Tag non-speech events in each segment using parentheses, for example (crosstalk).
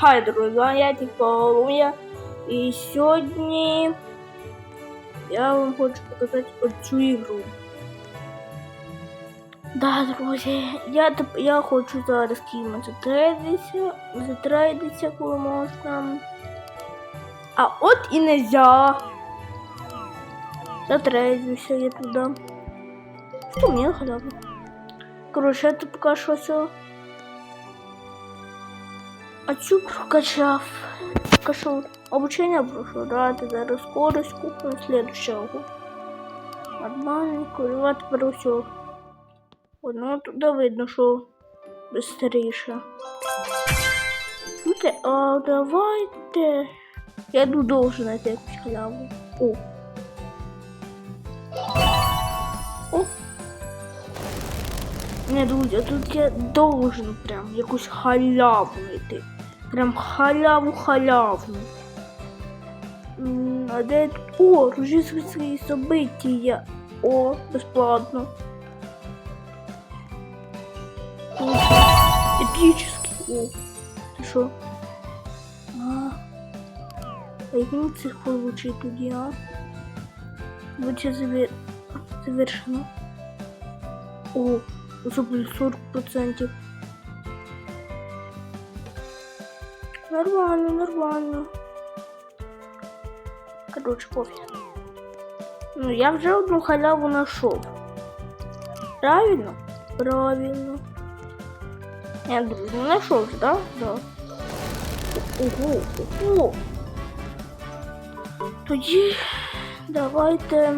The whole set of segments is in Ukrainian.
Хай, друзі, я типу Луя. І сьогодні я вам хочу показати оцю ігру. Да, друзі, я, я хочу зараз кимось затрейдитися, затрейдитися, коли можна. А от і нельзя. Затрейдуся я туди. Що мені халявно? Коротше, я поки що все. А цю прокачав. Кашу обучение прошло, да, ты зараз скорость купим следующего. Нормально, курва, тепер все. Ну, туди видно, що быстріше. Слухайте, а давайте... Я тут должен знайти якусь халяву. О. О. Не, друзі, тут я должен прям якусь халяву знайти. Прям халяву халявну. М, А де тут? О, рождественські события. О, безплатно. Эпический. О, ты шо? А, а як мені цих получить тоді, а? Буде завер... завершено. О, уже буде 40%. Нормально, нормально. Короче, пофиг. Ну, я вже одну халяву нашел. Правильно? Правильно. Я думаю, не нашел же, да? Да. Ого, ого. Тоді давайте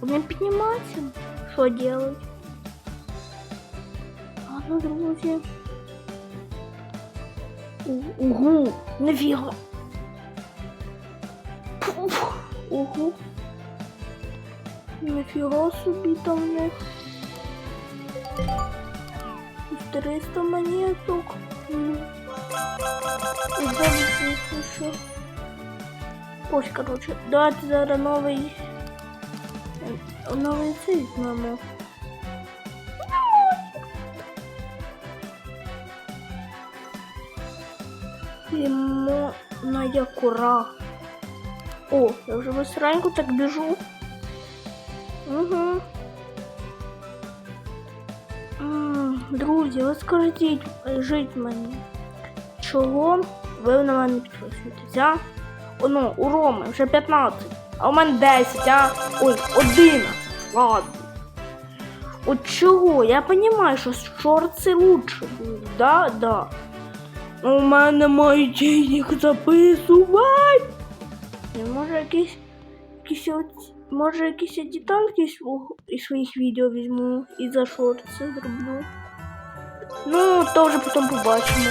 будем підніматися. Що делать? А ну, друзі. Угу, нафіга. Пух, Угу. Нафіга собі там в них. 300 монеток. І зараз ще. Ось, короче, давайте зараз новий. Новий цей візьмемо. Лимонная кура. О, я вже быстренько так біжу. Угу. Друзі, ви скажіть жить мені. Чого ви на мене? О, ну, у Роми вже 15, а у мене 10, а? Ой, 11. Ладно. От чого? Я розумію, що шорти лучше будуть, да? Да. У мене немає денег записувати. Може якісь, якісь може якісь детальки із своїх відео візьму і за шорти зроблю. Ну, то вже потім побачимо.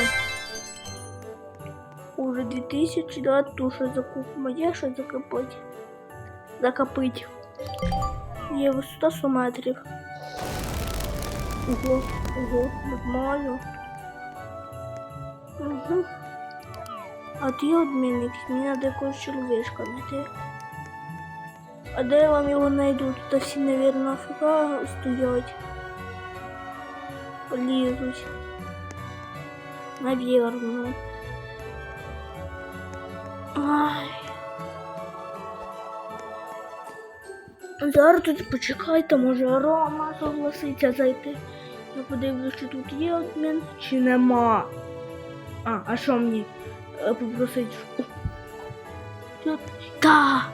Уже 2000, да, ту що закупимо, є що закопити. Закопить. Є висота 100 метрів. Ого, ого, нормально. Угу. А ти обмінник, мені треба якогось чоловічка знайти. А де я вам його знайду? Тут всі, мабуть, нафіга стоять. Лізуть. Навірно. Ай. Зараз тут почекайте, може Рома согласиться зайти. Я подивлюсь, чи тут є обмін, чи нема. А, а що мені е, попросить? Тут, та.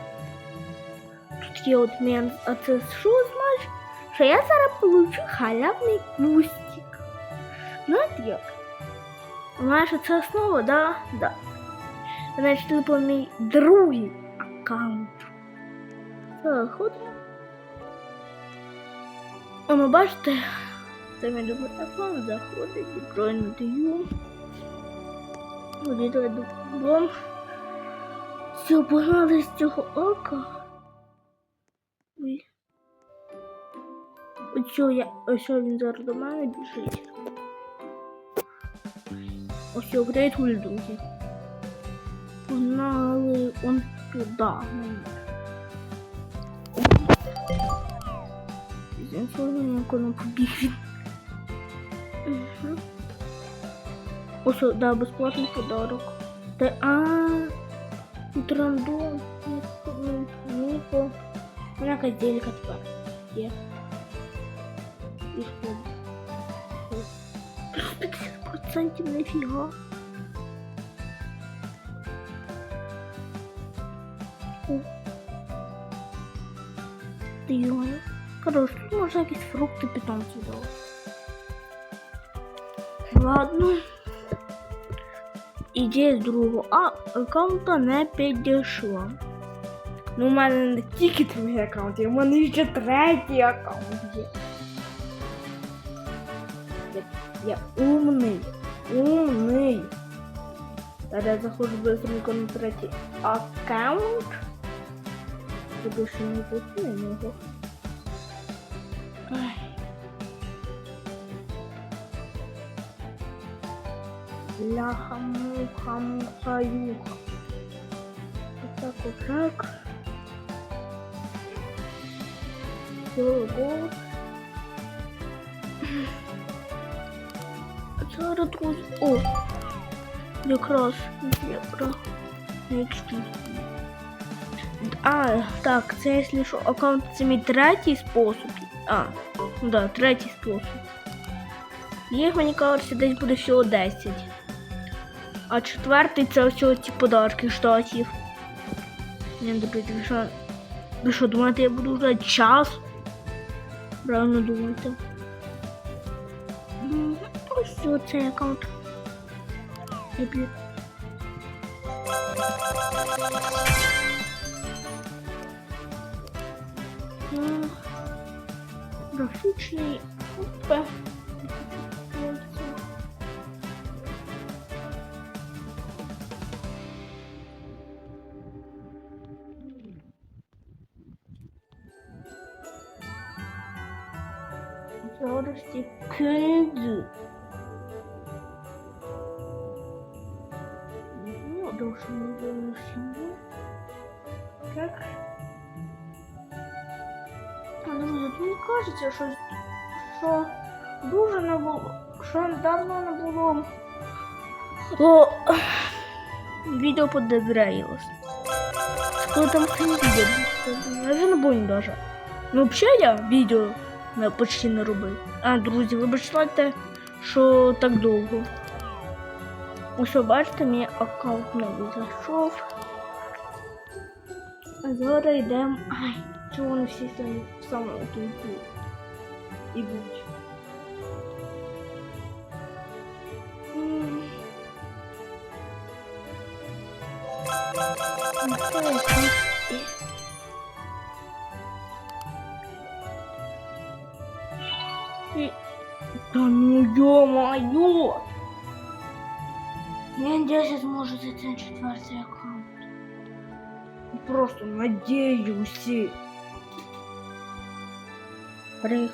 Тут є обмін. А це що значить? Що я зараз получу халявний кустик. Знаєте як? Знаєш, це основа, да? Да. Значить, по мій другий аккаунт. Заходимо. О, ну бачите, це мій другий аккаунт заходить і правильно даю. Буде дом. Все, погнали з цього ока. Ой. Ось я, ось він зараз до мене біжить. Ось його грейтуль, друзі. Погнали он туди. Зінсовано, як воно побіг. Угу. Ось, да, безплатний подарок. Та, а, тут рандом. Ну, ну, то. Вона якась делька тепер. Є. І що? 50% нафіга. О. Йо. Короче, тут можна якісь фрукти питомцю дати. Ладно. Ідея з другого аккаунта не підійшла. Ну, у мене не тільки другий аккаунт, у мене ще третій аккаунт є. Я, я умний. Умний. Зараз я заходжу быстренько на третій аккаунт. Я більше не пустую на нього. Ляха, муха, муха, юха. Вот так, вот так. Ого. Зараз друзі. О! Якраз якраз. Якщо. А, так, це якщо що, аккаунт це мій третій спосіб. А, ну да, третій спосіб. Їх, мені кажеться, десь буде всього 10. А четвертий це всього ці подарки штатів. Не друзі, ви що, ви що думаєте, я буду ждати час? Правильно думаєте. М, Ось все, цей аккаунт. М, Графічний. Опа. Ну, довше не. Так. Друзі, мені кажеться, що, що дуже не було, що давно не було. О, відео подозрілось. Що там це відео? Я не помню даже. Ну, взагалі я відео почти не робив. А, друзі, вибачте, що так довго. Ось бачите, мій аккаунт не зайшов. А зараз йдемо. Ай, чого вони всі самі в самому кінці ідуть. М. Ну, зможу зайти на четвертий аккаунт. Просто надеюсь. Рих.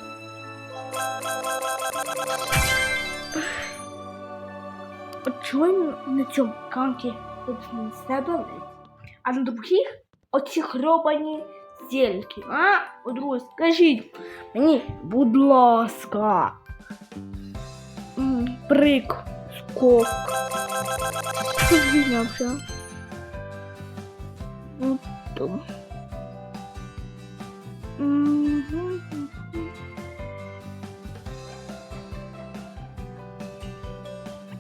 От чого на цьому аккаунті собственно, себе а на других оці хробані зельки, а? О, друзі, скажіть мені, будь ласка. М, Прик, Скок. Що звільнявся? Ну, то. Мгм.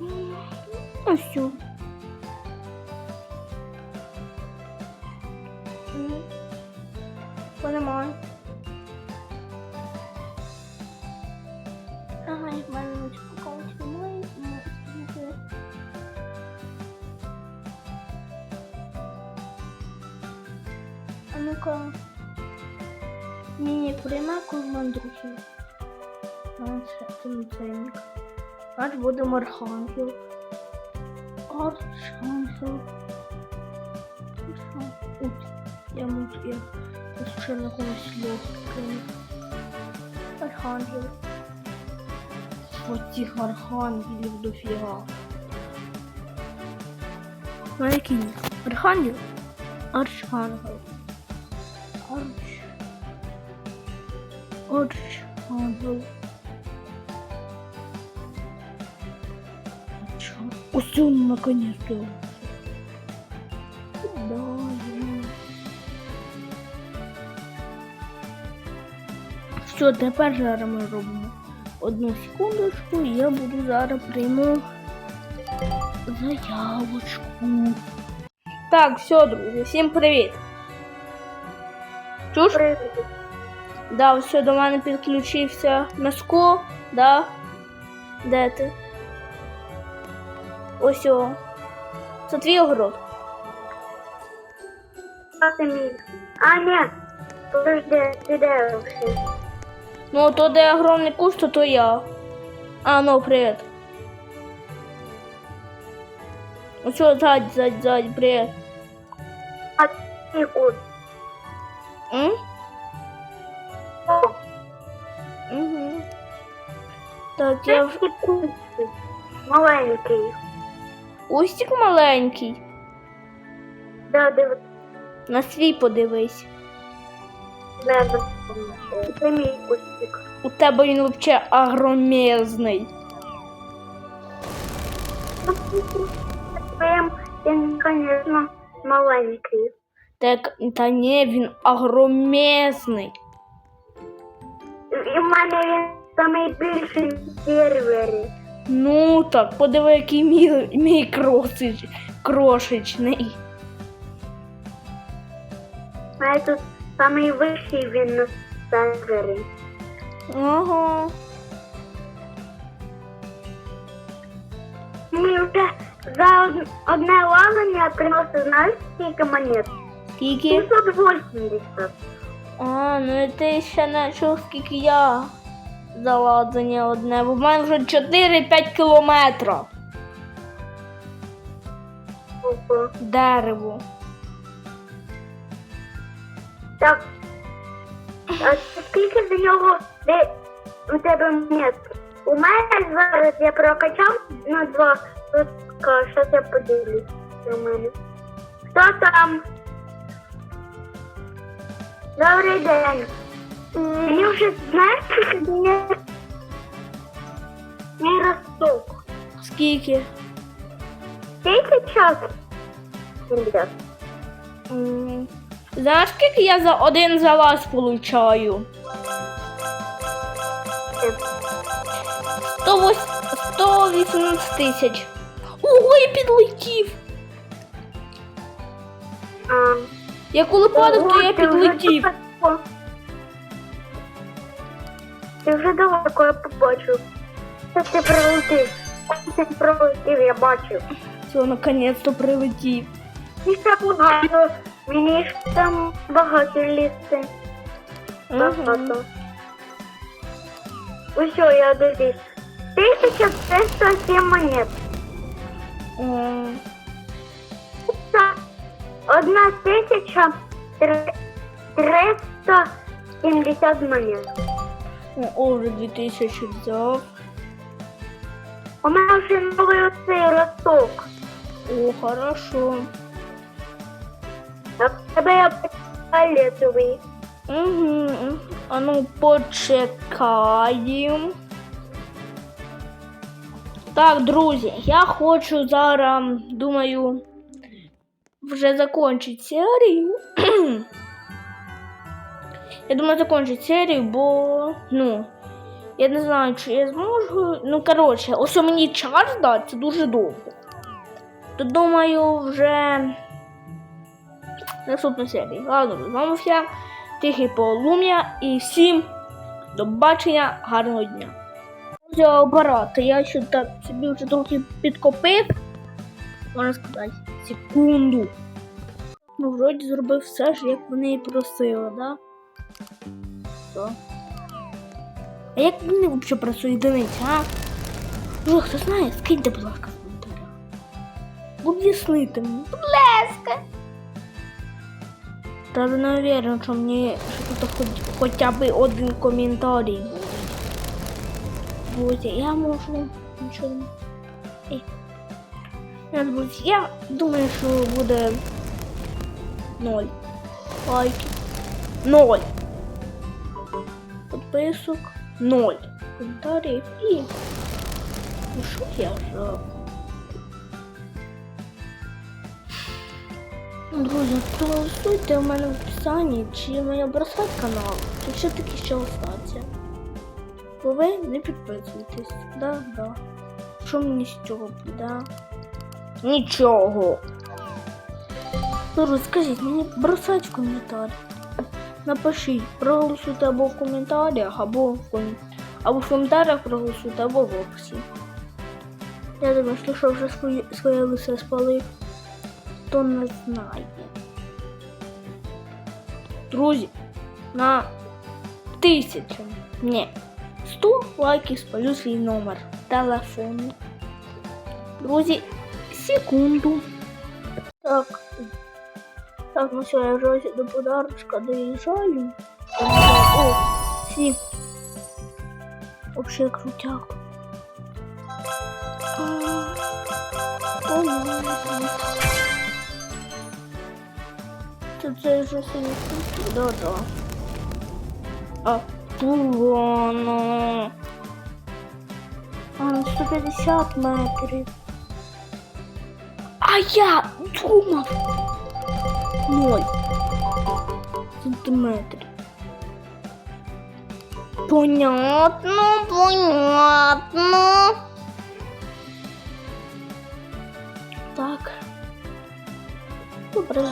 Ну, все. Приймаку в мандрухи. Це не. Аж будемо архангел. Архангел. Я можу, я на когось легкий. Архангел. От цих архангелів дофіга. Ну, який? Архангел? Архангел. Архангел. Що? Ось он наконец-то. Да. Все, тепер зараз ми робимо. Одну секундочку, і я буду зараз прийму заявочку. Так, все, друзі, всім привіт. Чуш? Привіт. Да, все, до мене підключився Меско, да? Де ти? Ось о. Це твій огород. А ти мій? А, ні. Подожди, ти де вообще? Ну, то де огромний куст, то, то я. А, ну, привіт. Ось о, ззаді, ззаді, ззаді, привіт. А ти кут. М? Ти. Маленький. Кустик маленький. Да, диви. На свій подивись. Не, не. Це мій кустик. У тебе він взагалі агромезний. Він, конечно, маленький. Так, та ні, він агромезний. І в мене він найбільший сервері. Ну так, подиви, який мій, мій кросич, крошечний. А тут найвищий він на сервері. Ага. Мені вже за од- одне лавання приносить, знаєш, скільки монет? Скільки? 780. А, ну і ти ще не чув, скільки я заладення одне, бо в мене вже 4-5 кілометрів дерево. Так. А скільки за нього де у тебе монет? У мене зараз я прокачав на два сутка. Щас я поділюсь у мене. Хто там? Добрий день. Мені вже знаєш, скільки монет? Мій росток. Скільки? Тисяча? Ребят. М, Знаєш, скільки я за один залаз получаю? 108 118 тисяч. Ого, я підлетів. А, Я коли падав, то я підлетів. Ти вже далеко я побачив. Це ти прилетів. Ти прилетів, я бачив. Все, наконець-то прилетів. І ще багато. Мені ж там багато лісти. Багато. Усьо, я дивлюсь. 1307 монет. М, Це одна тисяча три- 370 монет. О, вже 2000 взяв. У мене вже новий оцей росток. О, хорошо. А в тебе я фіолетовий. Угу. А ну почекаємо. Так, друзі, я хочу зараз, думаю, вже закончити серію. (clears throat) я думаю, закончити серію, бо, ну, я не знаю, чи я зможу. Ну, коротше, ось мені час дати, це дуже довго. То думаю, вже наступну серію. Ладно, з вами вся тихий полум'я і всім до бачення, гарного дня. Взяв апарат, я ще так собі вже трохи підкопив. Можна сказати, секунду. Ну, вроді зробив все ж, як вони і просили, да? Що? А як вони взагалі працюють одиниці, а? Може, хто знає, скиньте, будь ласка, в коментарях. Об'яснити мені. Будь ласка. Даже не уверен, що мені що тут хоч, хоча б один коментарій буде. Друзі, я можу нічого. не- Ей. Я, я думаю, що буде ноль лайків. Ноль список 0 коментарів і ну що я вже. Ну, друзі, проголосуйте в мене в описании, чи моя бросать канал, чи все таки ще остаться. Бо ви не підписуєтесь, да, да. Що мені з цього буде? Нічого. Ну розкажіть мені бросать в коментарі. Напишіть, проголосуйте або в коментарях, або в ком... або в коментарях проголосуйте, або в описі. Я думаю, що що вже своє, своє лице то не знає. Друзі, на тисячу, ні, 100 лайків спалю свій номер телефону. Друзі, секунду. Так. Ну все, я вже до подарочка доїжджаю. О, всі. Вообще крутяк. А, о, ні. Це це вже сині круті, да, да. А, воно. А, на 150 метрів. А я думав. Ноль сантиметрів. Понятно, понятно. Так. Добре.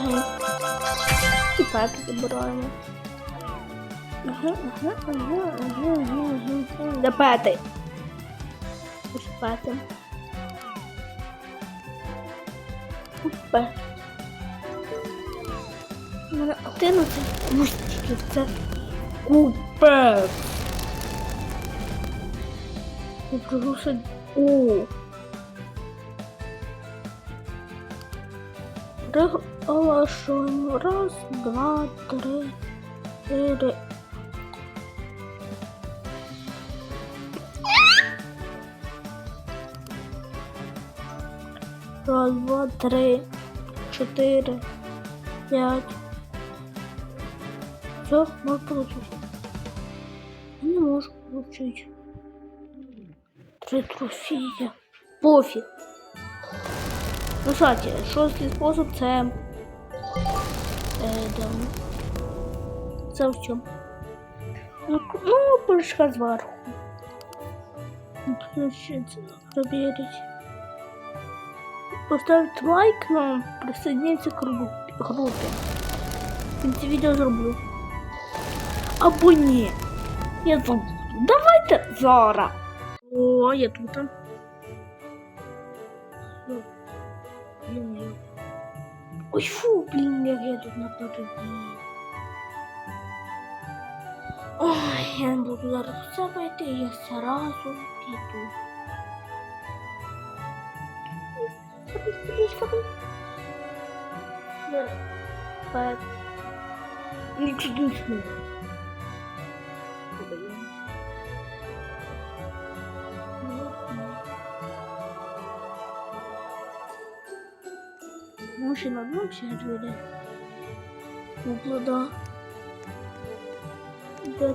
І пеки забираємо. Ага, ага, ага, ага, ага, ага. Де пети? Ось пети. У мене 11 кустиків. Це. Я просто... О. Приголошуємо. Раз, два, три, чотири. Раз, два, три, чотири, п'ять. Все, можу получить. Я не можу получить. Три трофея. Пофіг. Ну, кстати, шостий спосіб це. Е, да. Це в чому? Ну, к- ну пирожка зверху. Включиться, проверить. Поставить лайк нам, присоединиться к групі. групі. В кінці відео зроблю. Або ні. Я забуду. Давайте зараз. О, я тут. Ну, ё-моё. Ой, фу, блін, як я тут напереді. Ой, я не буду зараз все пойти, я сразу піду. Пет. Нічого не смію.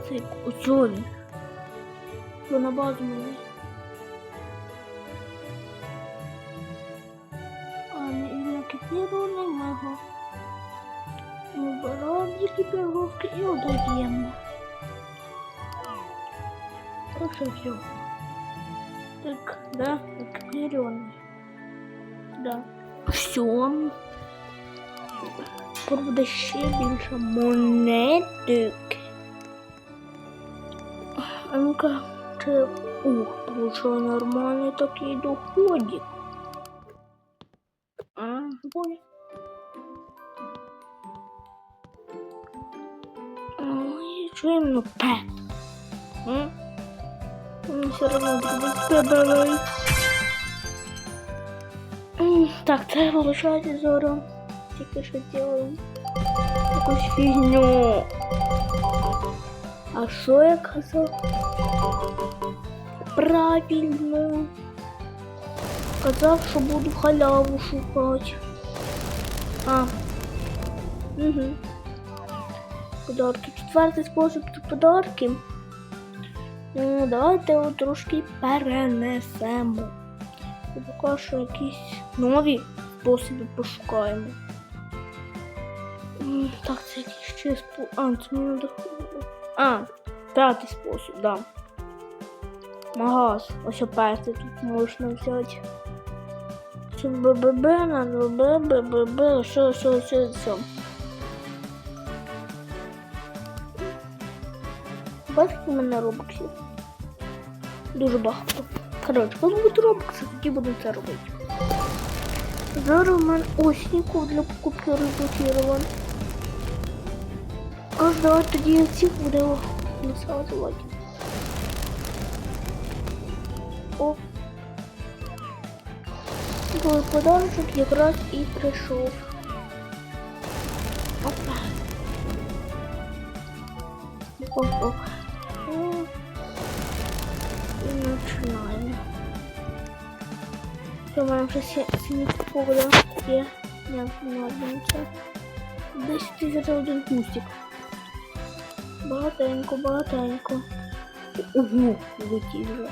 Цей оцьові? Що на базу мені? А не не екіпірований мого. Убираємо з екіпіровки і отдаємо. Оце все. Так, да, екіпірований. Да. Все. Скоро буде ще більше монеток. А ну-ка, це... Ух, получила нормальний такий доходик. А, бой. Ой, що іменно пет? М? Все одно буде тебе. Так, це вилучати зору. Тільки що делаю якусь фігню. А що я казав? Правильно. Казав, що буду халяву шукати. А. Угу. Подарки. Четвертий спосіб це подарки. Ну, давайте його трошки перенесемо. І поки що якісь нові способи пошукаємо. Так, це якийсь ще спосіб. А, це мені надо. А, п'ятий спосіб, да. Магаз. Ось перший тут можна взяти. Це БББ, надо БББ, що, що, що, що. Бачите, у мене робоксів? Дуже багато. Коротше, коли будуть робокси, тоді буду це робити. Зараз у мене ось для покупки розблокирован. Давай тоді цих буде насаджувати. О. Твій подарочок якраз і прийшов. Опа. Оп-оп. І починаємо. Мене вже сині поля є. Ні, не це. Десь ти за один кустик. Багатенько, багатенько. Угу, летів вже.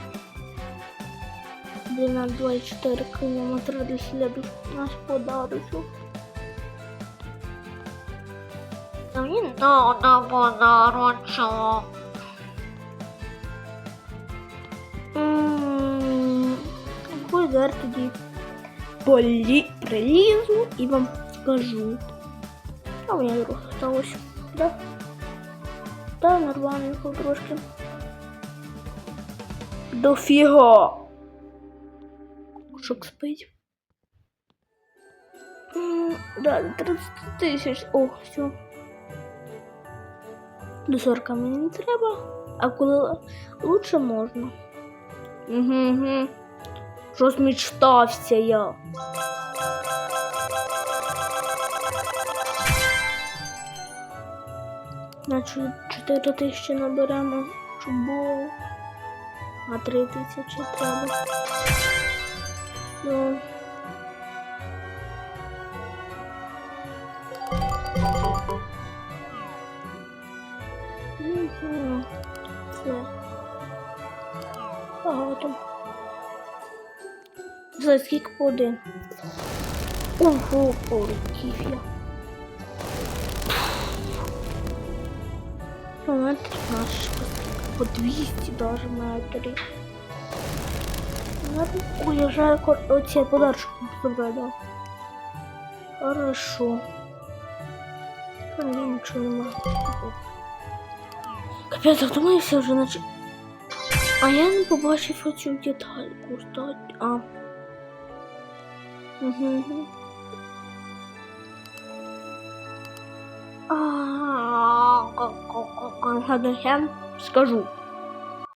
Длина 24 кілометри до сліду наш подарочок. Мені надо подарочок. М, Ой, зараз тоді полі... прилізу і вам скажу. А у мене трохи сталося. Да? Да, нормальненько трошки. Дофіга. Шок спить. М, Да, 30 тисяч. О, все. До 40 мені не треба. А коли лучше можна. Угу, угу. Розмічтався я. Значить, 4 тисячі наберемо, щоб було. А 3 тисячі треба. Ну. Угу. Багато. За скільки по один? Ого, полетів я. Ну, метр наш по 200 даже метрів. Ладно. Ой, я вже кор- оці подарочки забрала. Хорошо. Та ні, нічого немає. Капець, втомився вже наче. А я не побачив оцю детальку. Кстати. А. Угу. А, ладно, я скажу.